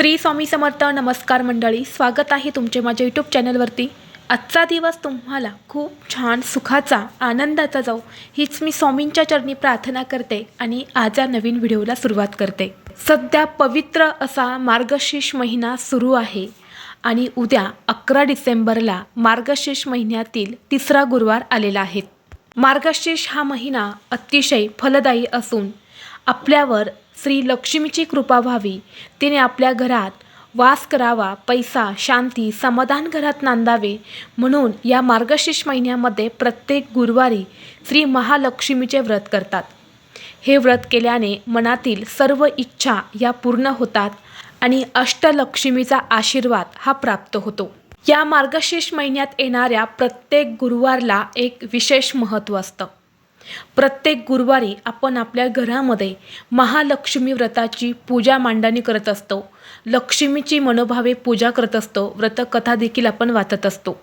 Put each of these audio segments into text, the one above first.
श्री स्वामी समर्थ नमस्कार मंडळी स्वागत आहे तुमचे माझ्या यूट्यूब चॅनलवरती आजचा दिवस तुम्हाला खूप छान सुखाचा आनंदाचा जाऊ हीच मी स्वामींच्या चरणी प्रार्थना करते आणि आज या नवीन व्हिडिओला सुरुवात करते. सध्या पवित्र असा मार्गशीर्ष महिना सुरू आहे आणि उद्या अकरा डिसेंबरला मार्गशीर्ष महिन्यातील तिसरा गुरुवार आलेला आहे. मार्गशीर्ष हा महिना अतिशय फलदायी असून आपल्यावर श्री लक्ष्मीची कृपा व्हावी. तिने आपल्या घरात वास करावा पैसा शांती समाधान घरात नांदावे. म्हणून या मार्गशीर्ष महिन्यामध्ये प्रत्येक गुरुवारी श्री महालक्ष्मीचे व्रत करतात. हे व्रत केल्याने मनातील सर्व इच्छा या पूर्ण होतात आणि अष्टलक्ष्मीचा आशीर्वाद हा प्राप्त होतो. या मार्गशीर्ष महिन्यात येणाऱ्या प्रत्येक गुरुवारला एक विशेष महत्त्व असतं. प्रत्येक गुरुवारी आपण आपल्या घरामध्ये महालक्ष्मी व्रताची पूजा मांडणी करत असतो. लक्ष्मीची मनोभावे पूजा करत असतो. व्रतकथा देखील आपण वाचत असतो.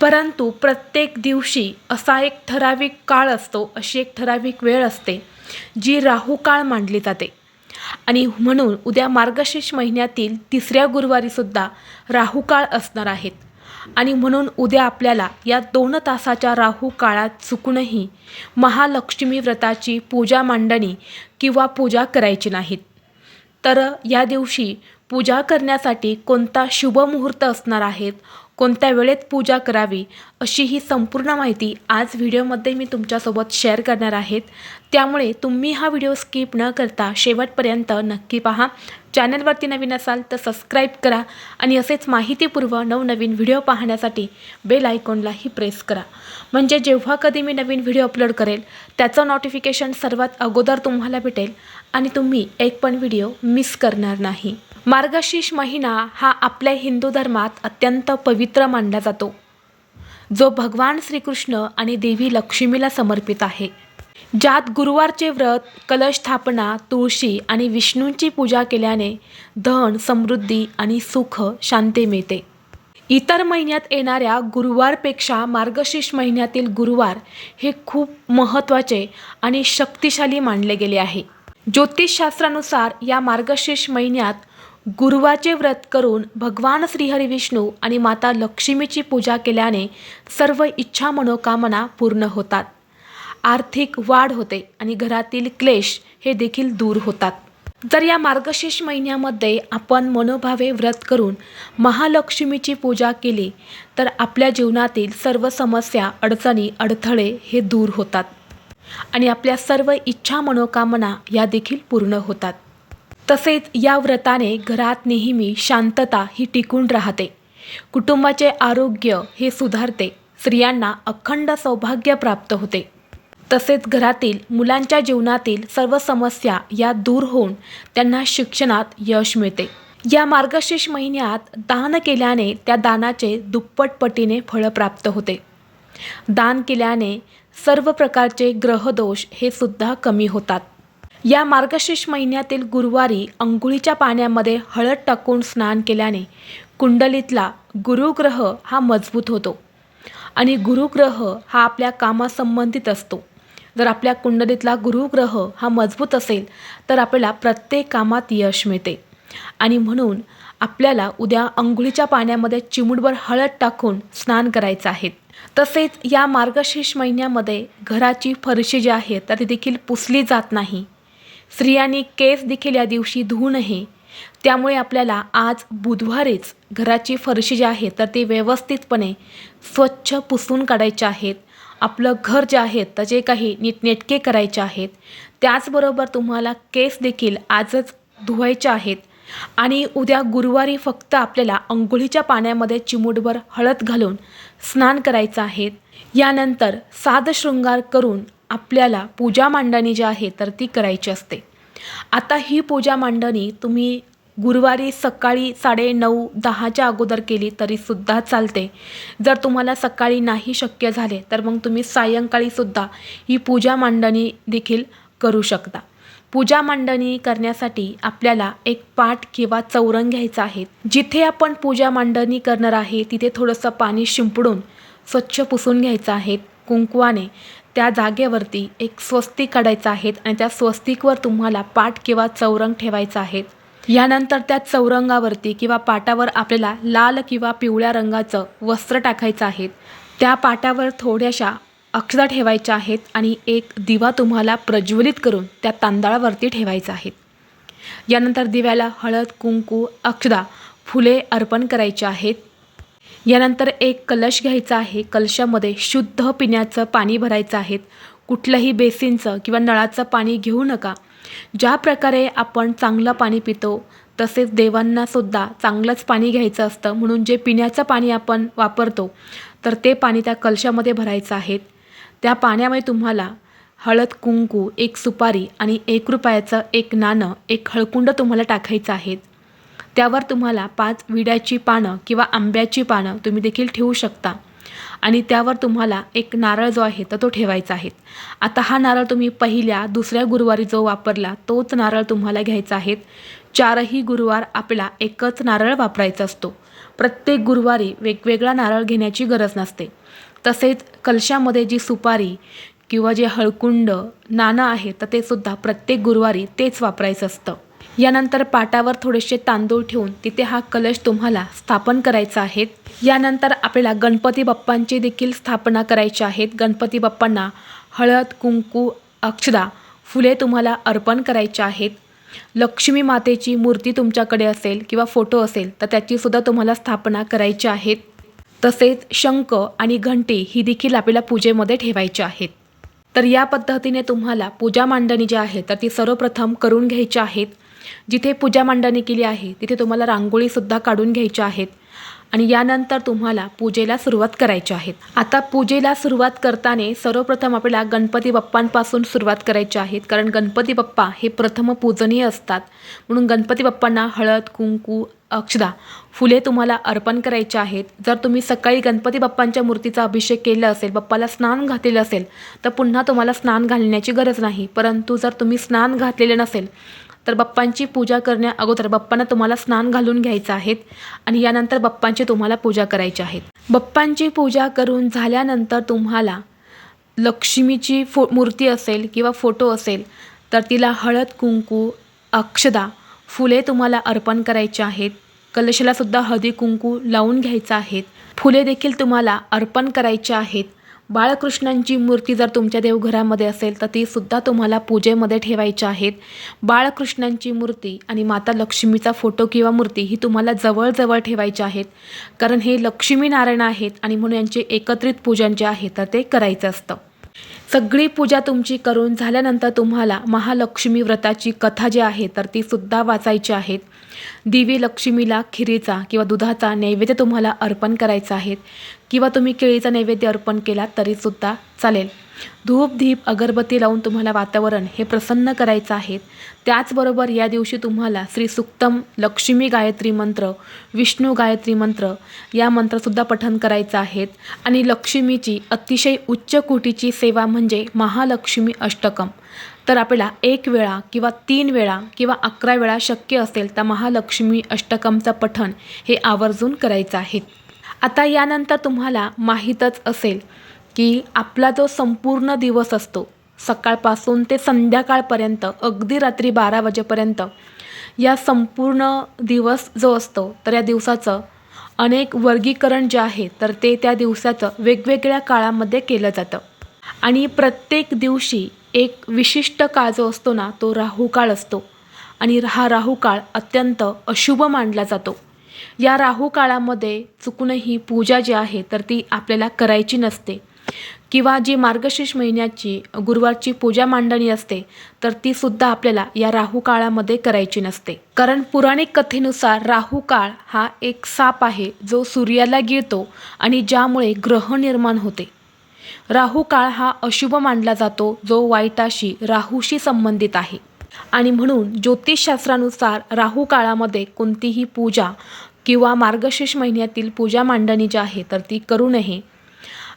परंतु प्रत्येक दिवशी असा एक ठराविक काळ असतो अशी एक ठराविक वेळ असते जी राहू काळ मांडली जाते. आणि म्हणून उद्या मार्गशीर्ष महिन्यातील तिसऱ्या गुरुवारीसुद्धा राहू काळ असणार आहेत. आणि म्हणून उद्या आपल्याला या दोन तासाच्या राहू काळात चुकूनही महालक्ष्मी व्रताची पूजा मांडणी किंवा पूजा करायची नाहीत. तर या दिवशी पूजा करण्यासाठी कोणता शुभ मुहूर्त असणार आहेत कोणत्या वेळेत पूजा करावी अशी ही संपूर्ण माहिती आज व्हिडिओमध्ये मी तुमच्यासोबत शेअर करणार आहेत. त्यामुळे तुम्ही हा व्हिडिओ स्किप न करता शेवटपर्यंत नक्की पहा. चॅनलवरती नवीन असाल तर सबस्क्राईब करा आणि असेच माहितीपूर्व नवनवीन व्हिडिओ पाहण्यासाठी बेल आयकॉनलाही प्रेस करा. म्हणजे जेव्हा कधी मी नवीन व्हिडिओ अपलोड करेल त्याचं नोटिफिकेशन सर्वात अगोदर तुम्हाला भेटेल आणि तुम्ही एक पण व्हिडिओ मिस करणार नाही. मार्गशीर्ष महिना हा आपल्या हिंदू धर्मात अत्यंत पवित्र मानला जातो. जो भगवान श्रीकृष्ण आणि देवी लक्ष्मीला समर्पित आहे. ज्यात गुरुवारचे व्रत कलश स्थापना तुळशी आणि विष्णूंची पूजा केल्याने धन समृद्धी आणि सुख शांती मिळते. इतर महिन्यात येणाऱ्या गुरुवारपेक्षा मार्गशीर्ष महिन्यातील गुरुवार हे खूप महत्त्वाचे आणि शक्तिशाली मानले गेले आहे. ज्योतिषशास्त्रानुसार या मार्गशीर्ष महिन्यात गुरुवारचे व्रत करून भगवान श्रीहरी विष्णू आणि माता लक्ष्मीची पूजा केल्याने सर्व इच्छा मनोकामना पूर्ण होतात. आर्थिक वाढ होते आणि घरातील क्लेश हे देखील दूर होतात. जर या मार्गशीर्ष महिन्यामध्ये आपण मनोभावे व्रत करून महालक्ष्मीची पूजा केली तर आपल्या जीवनातील सर्व समस्या अडचणी अडथळे हे दूर होतात आणि आपल्या सर्व इच्छा मनोकामना या देखील पूर्ण होतात. तसेच या व्रताने घरात नेहमी शांतता ही टिकून राहते. कुटुंबाचे आरोग्य हे सुधारते. स्त्रियांना अखंड सौभाग्य प्राप्त होते. तसेच घरातील मुलांच्या जीवनातील सर्व समस्या या दूर होऊन त्यांना शिक्षणात यश मिळते. या मार्गशीर्ष महिन्यात दान केल्याने त्या दानाचे दुप्पट पटीने फळ प्राप्त होते. दान केल्याने सर्व प्रकारचे ग्रहदोष हे सुद्धा कमी होतात. या मार्गशीर्ष महिन्यातील गुरुवारी अंघोळीच्या पाण्यामध्ये हळद टाकून स्नान केल्याने कुंडलीतला गुरुग्रह हा मजबूत होतो आणि गुरुग्रह हा आपल्या कामासंबंधित असतो. जर आपल्या कुंडलीतला गुरुग्रह हा मजबूत असेल तर आपल्याला प्रत्येक कामात यश मिळते. आणि म्हणून आपल्याला उद्या अंघोळीच्या पाण्यामध्ये चिमुटभर हळद टाकून स्नान करायचं आहे. तसेच या मार्गशीर्ष महिन्यामध्ये घराची फरशी जी आहे तर ती देखील पुसली जात नाही. स्त्रियांनी केस देखील या दिवशी धुवू नये. त्यामुळे आपल्याला आज बुधवारीच घराची फरशी जी आहे तर ती व्यवस्थितपणे स्वच्छ पुसून काढायचे आहेत आपलं घर जे आहे तर जे काही नीटनेटके करायचे आहेत त्याचबरोबर तुम्हाला केस देखील आजच धुवायचे आहेत. आणि उद्या गुरुवारी फक्त आपल्याला अंघोळीच्या पाण्यामध्ये चिमूटभर हळद घालून स्नान करायचं आहे. यानंतर साधशृंगार करून आपल्याला पूजा मांडणी जी आहे तर ती करायची असते. आता ही पूजा मांडणी तुम्ही गुरुवारी सकाळी साडे नऊ दहाच्या अगोदर केली तरीसुद्धा चालते. जर तुम्हाला सकाळी नाही शक्य झाले तर मग तुम्ही सायंकाळीसुद्धा ही पूजा मांडणी देखील करू शकता. पूजा मांडणी करण्यासाठी आपल्याला एक पाट किंवा चौरंग घ्यायचा आहे. जिथे आपण पूजा मांडणी करणार आहे तिथे थोडंसं पाणी शिंपडून स्वच्छ पुसून घ्यायचं आहे. कुंकवाने त्या जागेवरती एक स्वस्तिक काढायचं आहे आणि त्या स्वस्तिकवर तुम्हाला पाट किंवा चौरंग ठेवायचा आहे. यानंतर त्या चौरंगावरती किंवा पाटावर आपल्याला लाल किंवा पिवळ्या रंगाचं वस्त्र टाकायचं आहे त्या पाटावर थोड्याशा अक्षता ठेवायच्या आहेत आणि एक दिवा तुम्हाला प्रज्वलित करून त्या तांदळावरती ठेवायचा आहे. यानंतर दिव्याला हळद कुंकू अक्षदा फुले अर्पण करायचे आहेत. यानंतर एक कलश घ्यायचा आहे. कलशामध्ये शुद्ध पिण्याचं पाणी भरायचं आहे. कुठलंही बेसिनचं किंवा नळाचं पाणी घेऊ नका. ज्या प्रकारे आपण चांगलं पाणी पितो तसेच देवांनासुद्धा चांगलंच पाणी घ्यायचं असतं म्हणून जे पिण्याचं पाणी आपण वापरतो तर ते पाणी त्या कलशामध्ये भरायचं आहे. त्या पाण्यामध्ये तुम्हाला हळद कुंकू एक सुपारी आणि एक रुपयाचं एक नाणं एक हळकुंड तुम्हाला टाकायचं आहे. त्यावर तुम्हाला पाच विड्याची पानं किंवा आंब्याची पानं तुम्ही देखील ठेवू शकता. आणि त्यावर तुम्हाला एक नारळ जो आहे तर तो ठेवायचा आहे. आता हा नारळ तुम्ही पहिल्या दुसऱ्या गुरुवारी जो वापरला तोच नारळ तुम्हाला घ्यायचा आहे. चारही गुरुवार आपला एकच नारळ वापरायचा असतो. प्रत्येक गुरुवारी वेगवेगळा नारळ घेण्याची गरज नसते. तसेच कलशामध्ये जी सुपारी किंवा जे हळकुंड नाणं आहे तर ते सुद्धा प्रत्येक गुरुवारी तेच वापरायचं असतं. यानंतर पाटावर थोडेसे तांदूळ ठेवून तिथे हा कलश तुम्हाला स्थापन करायचा आहे. यानंतर आपल्याला गणपती बाप्पांची देखील स्थापना करायची आहेत गणपती बाप्पांना हळद कुंकू अक्षदा फुले तुम्हाला अर्पण करायची आहेत. लक्ष्मी मातेची मूर्ती तुमच्याकडे असेल किंवा फोटो असेल तर त्याचीसुद्धा तुम्हाला स्थापना करायची आहेत. तसेच शंख आणि घंटी ही देखील आपल्याला पूजेमध्ये ठेवायची आहेत. तर या पद्धतीने तुम्हाला पूजा मांडणी जी आहे तर ती सर्वप्रथम करून घ्यायची आहेत. जिथे पूजा मांडणी केली आहे तिथे तुम्हाला रांगोळीसुद्धा काढून घ्यायच्या आहेत. आणि यानंतर तुम्हाला पूजेला सुरुवात करायची आहे. आता पूजेला सुरुवात करताना सर्वप्रथम आपल्याला गणपती बाप्पांपासून सुरुवात करायची आहे. कारण गणपती बाप्पा हे प्रथम पूजनीय असतात. म्हणून गणपती बाप्पांना हळद कुंकू अक्षदा फुले तुम्हाला अर्पण करायचे आहेत. जर तुम्ही सकाळी गणपती बाप्पांच्या मूर्तीचा अभिषेक केला असेल बाप्पाला स्नान घातलेलं असेल तर पुन्हा तुम्हाला स्नान घालण्याची गरज नाही. परंतु जर तुम्ही स्नान घातलेले नसेल तर बाप्पांची पूजा करण्या अगोदर बाप्पांना तुम्हाला स्नान घालून घ्यायचं आहेत आणि यानंतर बाप्पांची तुम्हाला पूजा करायची आहेत. बाप्पांची पूजा करून झाल्यानंतर तुम्हाला लक्ष्मीची फो मूर्ती असेल किंवा फोटो असेल तर तिला हळद कुंकू अक्षदा फुले तुम्हाला अर्पण करायचे आहेत. कलशालासुद्धा हळदी कुंकू लावून घ्यायचं आहेत. फुले देखील तुम्हाला अर्पण करायचे आहेत. बाळकृष्णांची मूर्ती जर तुमच्या देवघरामध्ये असेल तर ती सुद्धा तुम्हाला पूजेमध्ये ठेवायची आहेत. बाळकृष्णांची मूर्ती आणि माता लक्ष्मीचा फोटो किंवा मूर्ती ही तुम्हाला जवळजवळ ठेवायची आहेत. कारण हे लक्ष्मीनारायण आहेत आणि म्हणून यांचे एकत्रित पूजन जे आहे तर ते करायचं असतं. सगळी पूजा तुमची करून झाल्यानंतर तुम्हाला महालक्ष्मी व्रताची कथा जी आहे तर ती सुद्धा वाचायची आहेत. दिवी लक्ष्मीला खिरीचा किंवा दुधाचा नैवेद्य तुम्हाला अर्पण करायचा आहे. किंवा तुम्ही केळीचा नैवेद्य अर्पण केला तरीसुद्धा चालेल. धूप धीप अगरबत्ती लावून तुम्हाला वातावरण हे प्रसन्न करायचं आहे. त्याचबरोबर या दिवशी तुम्हाला श्री सुक्तम लक्ष्मी गायत्री मंत्र विष्णू गायत्री मंत्र या मंत्रसुद्धा पठन करायचं आहेत आणि लक्ष्मीची अतिशय उच्च कोटीची सेवा म्हणजे महालक्ष्मी अष्टकम. तर आपल्याला एक वेळा किंवा तीन वेळा किंवा अकरा वेळा शक्य असेल तर महालक्ष्मी अष्टकमचं पठन हे आवर्जून करायचं आहे. आता यानंतर तुम्हाला माहीतच असेल की आपला जो संपूर्ण दिवस असतो सकाळपासून ते संध्याकाळपर्यंत अगदी रात्री बारा वाजेपर्यंत या संपूर्ण दिवस जो असतो तर या दिवसाचं अनेक वर्गीकरण जे आहे तर ते त्या दिवसाचं वेगवेगळ्या काळामध्ये केलं जातं. आणि प्रत्येक दिवशी एक विशिष्ट काळ जो असतो ना तो राहू काळ असतो. आणि हा राहू काळ अत्यंत अशुभ मानला जातो. या राहू काळामध्ये चुकूनही पूजा जी आहे तर ती आपल्याला करायची नसते. किंवा जी मार्गशीर्ष महिन्याची गुरुवारची पूजा मांडणी असते तर ती सुद्धा आपल्याला या राहू काळामध्ये करायची नसते. कारण पुराणिक कथेनुसार राहू काळ हा एक साप आहे जो सूर्याला गिळतो आणि ज्यामुळे ग्रह निर्माण होते. राहू काळ हा अशुभ मानला जातो जो वाईटाशी राहूशी संबंधित आहे. आणि म्हणून ज्योतिषशास्त्रानुसार राहू काळामध्ये कोणतीही पूजा किंवा मार्गशीर्ष महिन्यातील पूजा मांडणी जी आहे तर ती करू नये.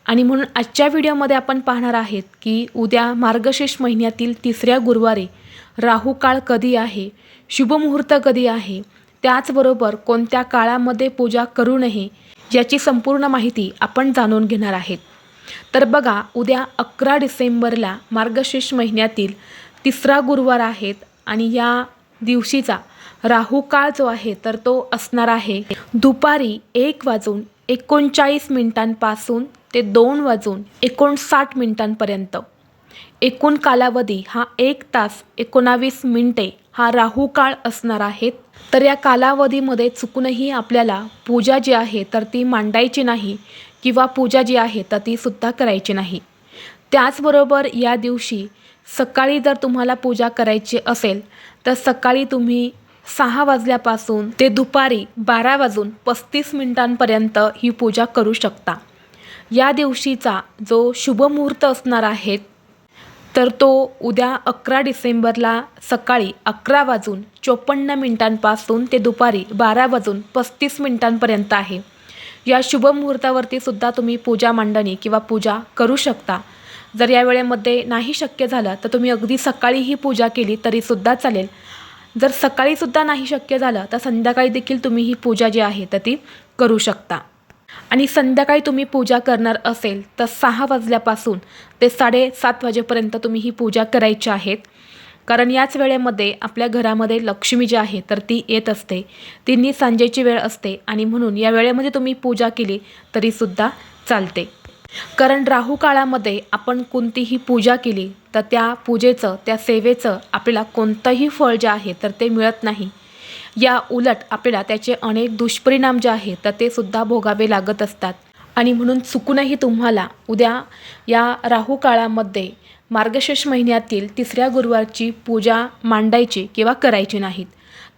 आणि म्हणून आजच्या व्हिडिओमध्ये आपण पाहणार आहेत की उद्या मार्गशीर्ष महिन्यातील तिसऱ्या गुरुवारी राहू काळ कधी आहे शुभमुहूर्त कधी आहे त्याचबरोबर कोणत्या काळामध्ये पूजा करू नये याची संपूर्ण माहिती आपण जाणून घेणार आहेत. तर बघा उद्या अकरा डिसेंबरला मार्गशीर्ष महिन्यातील तिसरा गुरुवार आहेत आणि या दिवशीचा राहू काळ जो आहे तर तो असणार आहे. दुपारी एक वाजून एकोणचाळीस मिनिटांपासून ते दोन वाजून एकोणसाठ मिनिटांपर्यंत. एकूण कालावधी हा एक तास एकोणावीस मिनिटे हा राहू काळ असणार आहेत तर या कालावधीमध्ये चुकूनही आपल्याला पूजा जी आहे तर ती मांडायची नाही किंवा पूजा जी आहे तर ती सुद्धा करायची नाही. त्याचबरोबर या दिवशी सकाळी जर तुम्हाला पूजा करायची असेल तर सकाळी तुम्ही सहा वाजल्यापासून ते दुपारी बारा वाजून पस्तीस मिनिटांपर्यंत ही पूजा करू शकता. या दिवशीचा जो शुभमुहूर्त असणार आहे तर तो उद्या अकरा डिसेंबरला सकाळी अकरा वाजून चोपन्न मिनिटांपासून ते दुपारी बारा वाजून पस्तीस मिनिटांपर्यंत आहे. या शुभमुहूर्तावरती सुद्धा तुम्ही पूजा मांडणी किंवा पूजा करू शकता. जर या वेळेमध्ये नाही शक्य झालं तर तुम्ही अगदी सकाळीही पूजा केली तरीसुद्धा चालेल. जर सकाळीसुद्धा नाही शक्य झालं तर संध्याकाळी देखील तुम्ही ही पूजा जी आहे तर ती करू शकता. आणि संध्याकाळी तुम्ही पूजा करणार असेल तर सहा वाजल्यापासून ते साडेसात वाजेपर्यंत तुम्ही ही पूजा करायची आहेत. कारण याच वेळेमध्ये आपल्या घरामध्ये लक्ष्मी जी आहे तर ती येत असते. तिन्ही सांजेची वेळ असते आणि म्हणून या वेळेमध्ये तुम्ही पूजा केली तरीसुद्धा चालते. कारण राहू काळामध्ये आपण कोणतीही पूजा केली तर त्या पूजेचं त्या सेवेचं आपल्याला कोणतंही फळ जे आहे तर ते मिळत नाही. या उलट आपल्याला त्याचे अनेक दुष्परिणाम जे आहेत तर ते सुद्धा भोगावे लागत असतात. आणि म्हणून चुकूनही तुम्हाला उद्या या राहू काळामध्ये मार्गशीर्ष महिन्यातील तिसऱ्या गुरुवारची पूजा मांडायची किंवा करायची नाहीत.